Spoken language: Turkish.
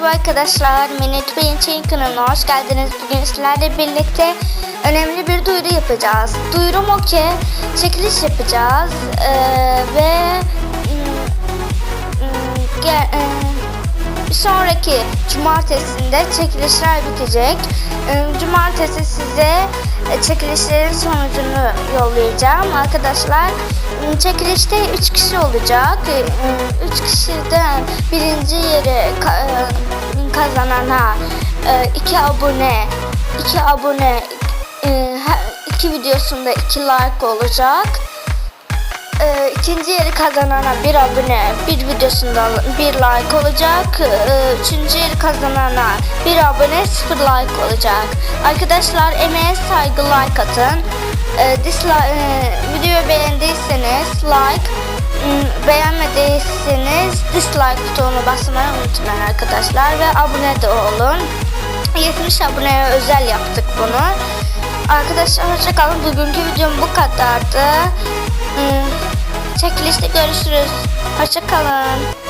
Merhaba arkadaşlar, Minute Beyin kanalına hoş geldiniz. Bugün sizlerle birlikte önemli bir duyuru yapacağız. Duyurum o ki çekiliş yapacağız Ee, ve ge- e, bir sonraki cumartesinde çekilişler bitecek. Cumartesi size e, çekilişlerin sonucunu yollayacağım arkadaşlar. Çekilişte 3 kişi olacak. 3 kişiden birinci yeri ka- e, kazanana 2 abone 2 abone 2 videosunda 2 like olacak. Ee, ikinci yeri kazanana bir abone, bir videosunda bir like olacak. Ee, üçüncü yeri kazanana bir abone, sıfır like olacak. Arkadaşlar emeğe saygı like atın. Ee, dislike, e, videoyu beğendiyseniz like, beğenmediyseniz dislike butonuna basmayı unutmayın arkadaşlar. Ve abone de olun. 70 aboneye özel yaptık bunu. Arkadaşlar hoşçakalın. Bugünkü videom bu kadardı. Hmm, Çekilişte görüşürüz. Hoşçakalın.